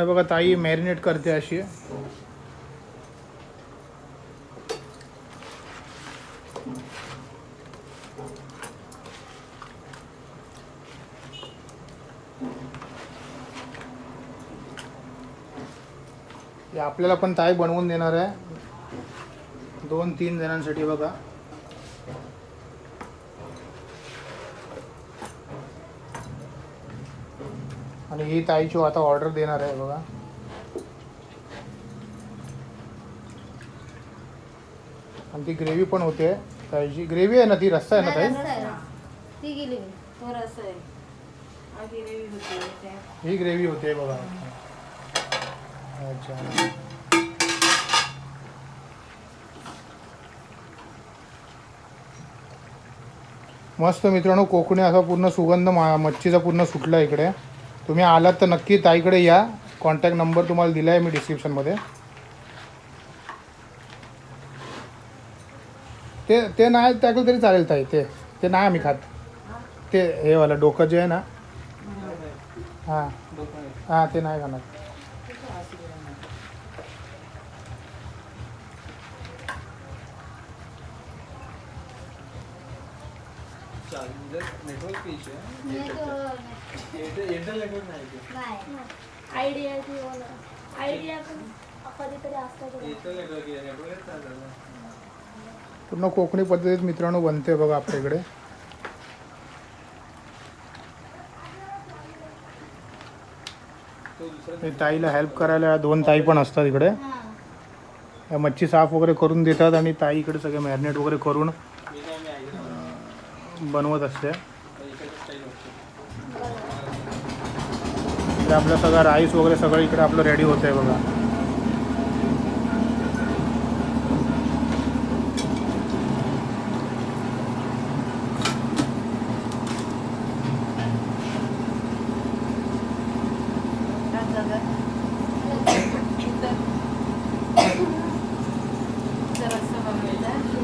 हे बघा ताई मॅरिनेट करते अशी. आपल्याला पण ताई बनवून देणार आहे. दोन तीन जणांसाठी बघा. आणि ही ताईची आता ऑर्डर देणार आहे बघा. आणि ती ग्रेव्ही पण होते ताईची. ग्रेव्ही आहे ना ती? रस्सा आहे ना ताई? रस्सा. ती गेली. तो रस आहे. ही ग्रेव्ही होते बघा. अच्छा. मस्त मित्रांनो कोकणी असा पूर्ण सुगंध मा मच्छीचा पूर्ण सुटला इकडे. तुम्ही आलात तर नक्की ताईकडे या. कॉन्टॅक्ट नंबर तुम्हाला दिला आहे मी डिस्क्रिप्शनमध्ये ते ते नाही टाकलं तरी चालेल ताई ते ते नाही आम्ही खात. ते हे वाला डोकं जे आहे ना. हां. हां ते नाही खाणार. नेटवर्क एअरटेल नेटवर्क नाही आयडिया आयडिया पण कधीतरी असतात पूर्ण कोकणी पद्धतीत मित्रांनो बनते बघा आपल्याकडे ताईला हेल्प करायला दोन ताई पण असतात इकडे. मच्छी साफ वगैरे करून देतात आणि ताई इकडे सगळे मॅरिनेट वगैरे करून बनवत असते. इकडे आपलं सगळं राईस वगैरे सगळं इकडे आपलं रेडी होतं आहे बघा.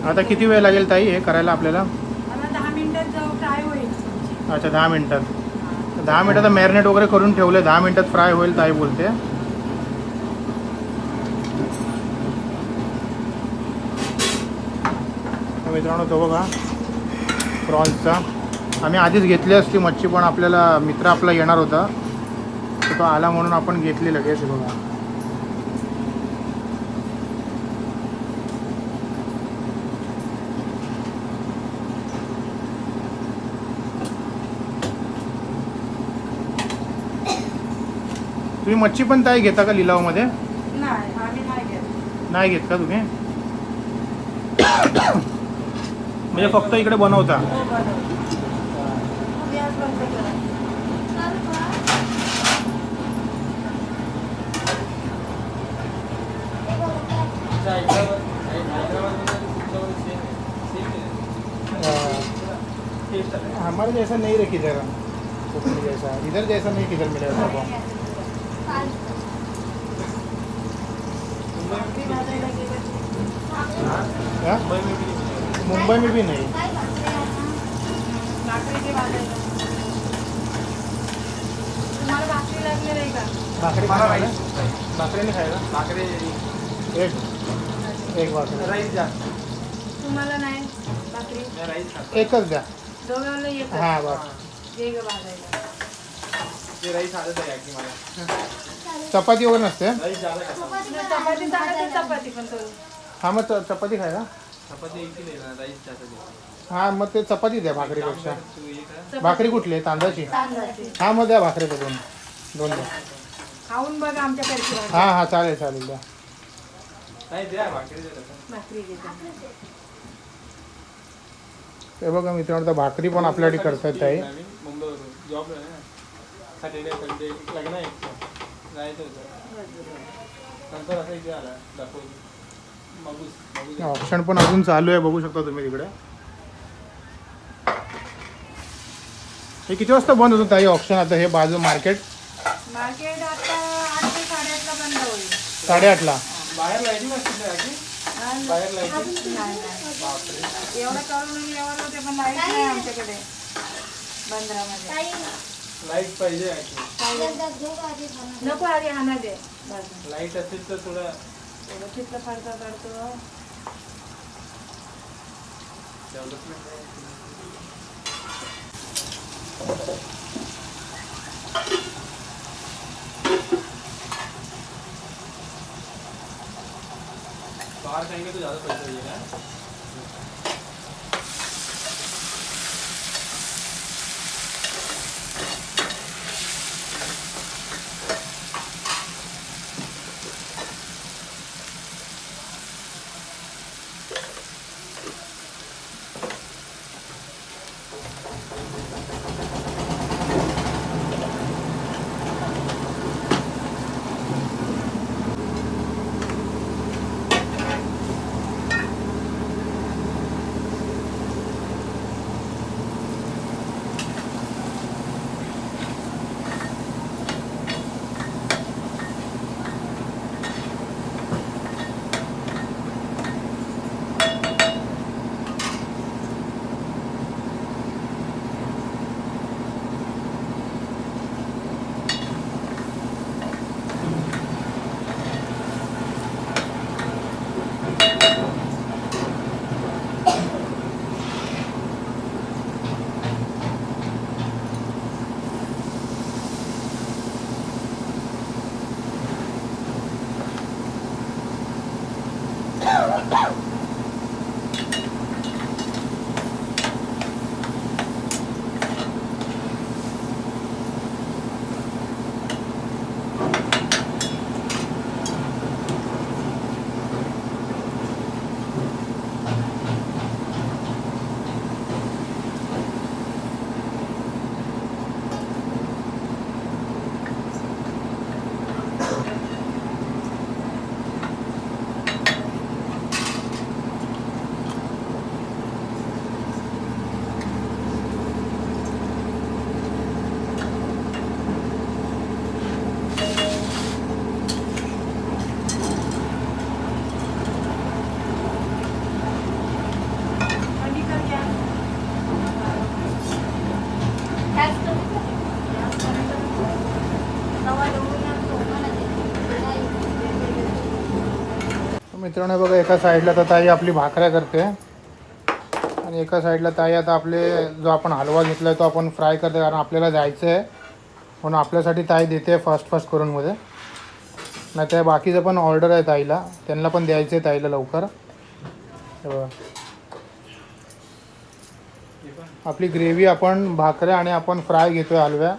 आता किती वेळ लागेल ताई हे करायला आपल्याला मला दहा मिनिटात जाऊ फ्राय होईल. अच्छा दहा मिनटात. दहा मिनटात मॅरिनेट वगैरे करून ठेवले. दहा मिनटात फ्राय होईल ताई बोलते. मित्रांनो तो बघा प्रॉन्सचा आम्ही आधीच घेतली असती मच्छी पण आपल्याला मित्र आपला येणार होता. तो आला म्हणून आपण घेतली लगेच बघा. तुम्ही मच्छी पण ताई घेता का लिलावमध्ये? नाही आम्ही नाही घेत. नाही घेत का तुम्ही? म्हणजे फक्त इकडे बनवता. हो हमारे जैसा नहीं रे किधर कोकणी जैसा। इधर जैसा नहीं किधर मिलेगा मुंबई में भी नहीं मुंबई में भी नहीं। काय भाकरी आहे ना? भाकरीचे भाजायला तुम्हाला भाकरी लागली नाही का भाकरी मला खाना राईस है? भाकरी नहीं खाएगा? भाकरी एक एक भाकरी राईस जास्त तुम्हाला नाही भाकरी. मी राईस खातो एकच द्या। दोघांना येतं हां बस जे ग भाजायला ते राईस आलंच आहे की मला. चपाती वगैरे नसते? राईस जादा खाता चपाती पण चपाती चालत भाजायला. चपाती पण करू. हा मग च- चपाती खायला? चपाती एक किलो आहे ना राईस हा मग ते चपाती द्या भाकरीपेक्षा. तू ये का चपाती. भाकरी कुठली आहे? तांदळाची? तांदळाची. हा मग द्या भाकरी दोन. दोन द्या. खाऊन बघ आमच्या कडची भाकरी. हा हा चालेल चालेल द्या. नाही द्या भाकरी द्या तसं. भाकरी घेते ते बघा मित्रांनो भाकरी पण आपल्याकडे करतात ताई. मुंबईवरून. जॉब आहे ना? सॅटर्डे संडे लग्न आहे. जायचं होतं. नंतर असं इथे आला दाखवून मगूस ऑप्शन पण अजून चालू आहे बघू शकता तुम्ही तिकडे. हे किती वाजता बंद होतं ताई ऑप्शन आता हे बाजू मार्केट मार्केट आता आठ ते साडेआठला बंद होईल. साडेआठला. बाहेर लाईटिंग असते बाहेर लाईटिंग एवढं करून एवढं होते पण लाइट नाही आमच्याकडे. बंदरामध्ये. लाइट पाहिजे? नको आधी हाना दे. लाइट असेल तर थोडं चित्र फाडता काढतो. डेव्हलपमेंट बाहर खाएंगे तो ज़्यादा पैसा लगेगा मित्रांनो बघा एका साईडला तर ताई आपली भाकऱ्या करते. आणि एका साईडला ताई आता आपले जो आपण हलवा घेतला आहे तो आपण फ्राय करते कारण आपल्याला जायचं आहे म्हणून आपल्यासाठी ताई देते फास्ट फास्ट करून मध्ये. नाही त्या बाकीचं पण ऑर्डर आहे ताईला. त्यांना पण द्यायचं आहे ताईला लवकर. बघा. आपली ग्रेव्ही आपण भाकऱ्या आणि आपण फ्राय घेतोय हलव्या.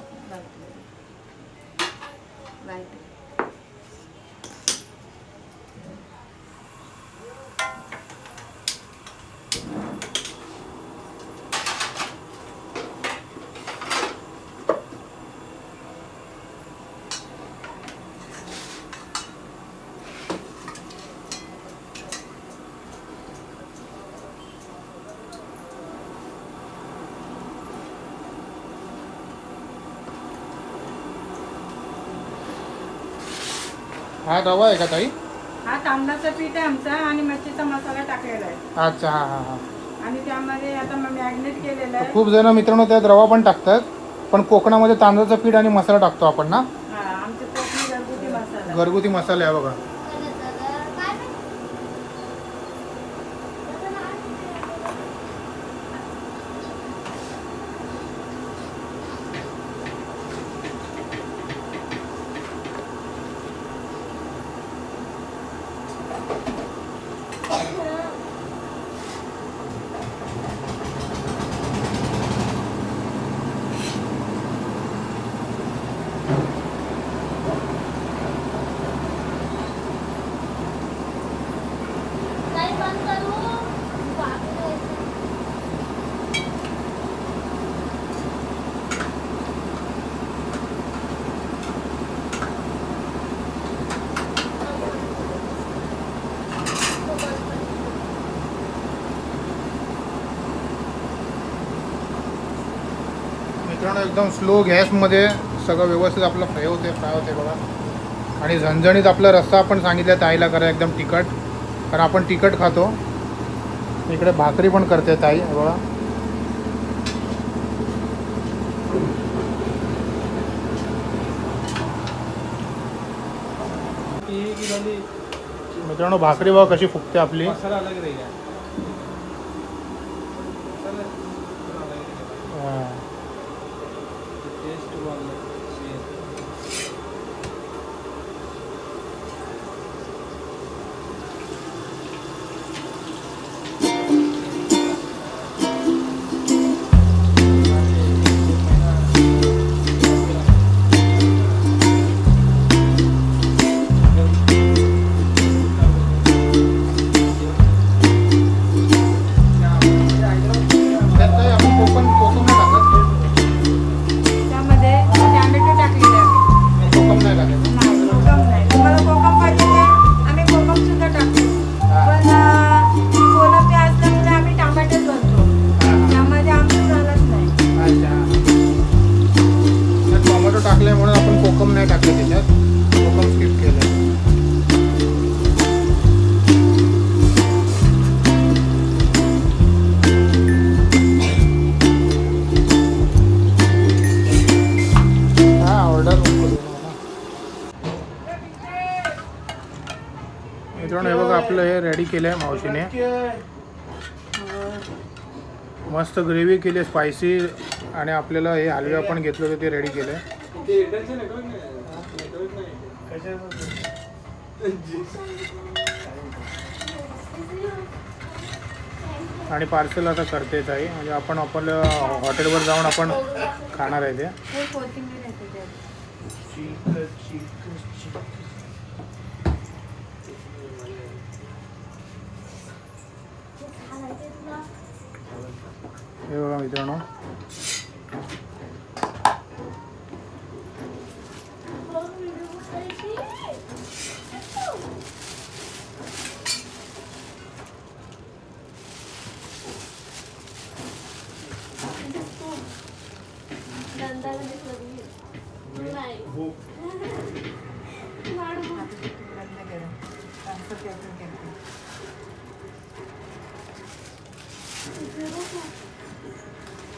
हा रवा आहे का ताई? हा तांदळाचं पीठ आहे आमचा आणि मच्छीचा मसाला टाकलेला आहे. अच्छा हां हां हां. आणि त्यामध्ये आता मॅग्नेट केलेलं आहे. खूप जण मित्रांनो त्यात रवा पण टाकतात पण कोकणामध्ये तांदळाचं पीठ आणि मसाला टाकतो आपण ना? हा आमचे कोकणी घरगुती मसाला. घरगुती मसाले आहे बघा. एकदम स्लो गॅसमध्ये सगळं व्यवस्थित आपलं फ्राय होते फ्राय होते बघा. आणि झणझणीत आपला रस्सा आपण सांगितला ताईला करा एकदम तिखट. कारण आपण तिखट खातो. इकडे भाकरी पण करते ताई बघा. मित्रांनो भाकरी बघा कशी फुकते आपली. मित्रांनो हे बघा आपलं हे रेडी केलं आहे मावशीने. मस्त ग्रेव्ही केली आहे स्पायसी आणि आपल्याला हे हलवे आपण घेतले होते ते रेडी केले नाही आणि पार्सल आता करतेच आहे म्हणजे आपण आपलं हॉटेलवर जाऊन आपण खाणार आहे ते. हे बघा मित्रांनो दंताला दिसलं की. नाही वाढ बघ. लग्न केलं. ट्रान्सफर केलं केलं.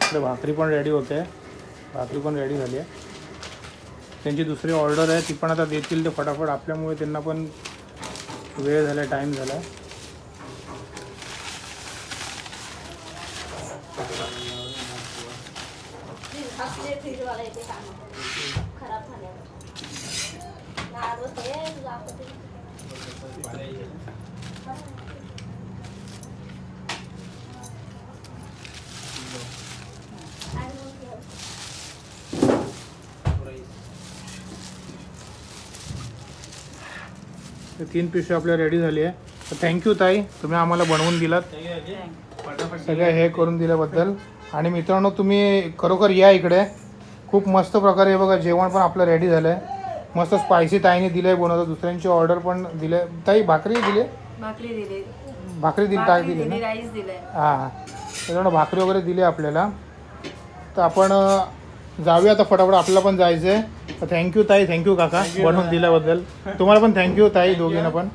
आपलं भाकरी पण रेडी होते. भाकरी पण रेडी झाली आहे. त्यांची दुसरी ऑर्डर आहे ती पण आता देतील ते फटाफट. आपल्यामुळे त्यांना पण वेळ झाला. टाईम झाला आहे खराब झाल्यावर नारळ हे तुझं आपलं ते- आणि मग ते तीन पिशवी आपल्या रेडी झाली आहे. तर थँक्यू ताई तुम्ही आम्हाला बनवून दिलात. सगळं हे करून दिल्याबद्दल. आणि मित्रांनो तुम्ही खरोखर या इकडे. खूप मस्त प्रकारे बघा जेवण पण आपलं रेडी झालं आहे मस्त स्पायसी ताईने दिलं आहे बनवतं. दुसऱ्यांची ऑर्डर पण दिले ताई भाकरी दिली? भाकरी दिली. भाकरी दिली भाकरी दिली हां हां. त्याच्यामुळे भाकरी वगैरे दिली आपल्याला. तर आपण जाऊया आता फटाफट आपल्याला पण जायचं आहे थँक्यू ताई. थँक्यू काका बनवून दिल्याबद्दल. तुम्हाला पण थँक्यू ताई दोघींना पण.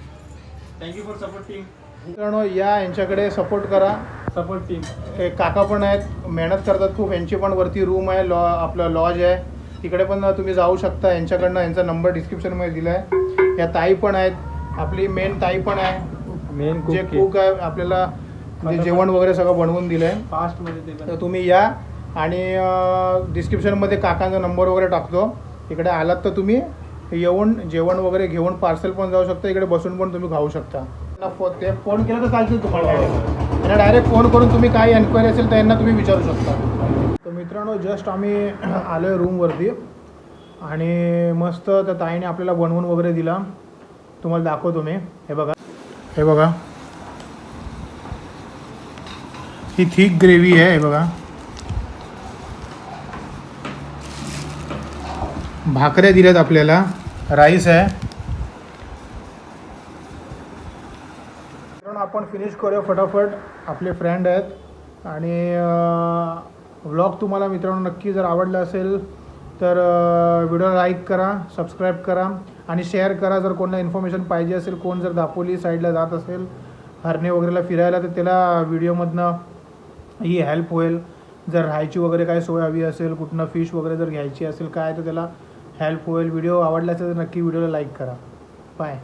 थँक्यू फॉर सपोर्टिंग मित्रांनो या यांच्याकडे सपोर्ट करा. सपोर्ट टीम ते काका पण आहेत. मेहनत करतात खूप. यांची पण वरती रूम आहे लॉ आपलं लॉज आहे. तिकडे पण तुम्ही जाऊ शकता. यांच्याकडनं यांचा नंबर डिस्क्रिप्शनमध्ये दिला आहे या ताई पण आहेत. आपली मेन ताई पण आहे. मेन जे कुक आहे. आपल्याला जे जेवण वगैरे सगळं बनवून दिलं आहे तर तुम्ही या. आणि डिस्क्रिप्शनमध्ये काकांचा नंबर वगैरे टाकतो. इकडे आलात तर तुम्ही येऊन जेवण वगैरे घेऊन पार्सल पण जाऊ शकता. इकडे बसून पण तुम्ही खाऊ शकता. ते फोन केला तर चालतील तुम्हाला डायरेक्ट त्यांना डायरेक्ट फोन करून तुम्ही काय एन्क्वायरी असेल तर यांना तुम्ही विचारू शकता. तर मित्रांनो जस्ट आम्ही आलो आहे रूमवरती आणि मस्त त्या ताईने आपल्याला बनवून वगैरे दिला. तुम्हाला दाखवतो मी. हे बघा. हे बघा. ही थिक ग्रेव्ही आहे हे बघा. भाकऱ्या दिल्यात आपल्याला. राईस आहे. मित्रांनो आपण फिनिश करूया फटाफट. आपले फ्रेंड आहेत. आणि व्लॉग तुम्हाला मित्रांनो नक्की जर आवडला असेल तर व्हिडिओ लाईक करा सबस्क्राईब करा आणि शेअर करा. जर कोणाला इन्फॉर्मेशन पाहिजे असेल कोण जर दापोली साईडला जात असेल हरणे वगैरेला फिरायला तर त्याला व्हिडिओमधनं ही हेल्प होईल. जर राहायची वगैरे काय सोय हवी असेल कुठनं फिश वगैरे जर घ्यायची असेल काय तर त्याला हेल्प होईल व्हिडिओ आवडला असेल तर नक्की व्हिडिओला लाईक करा. बाय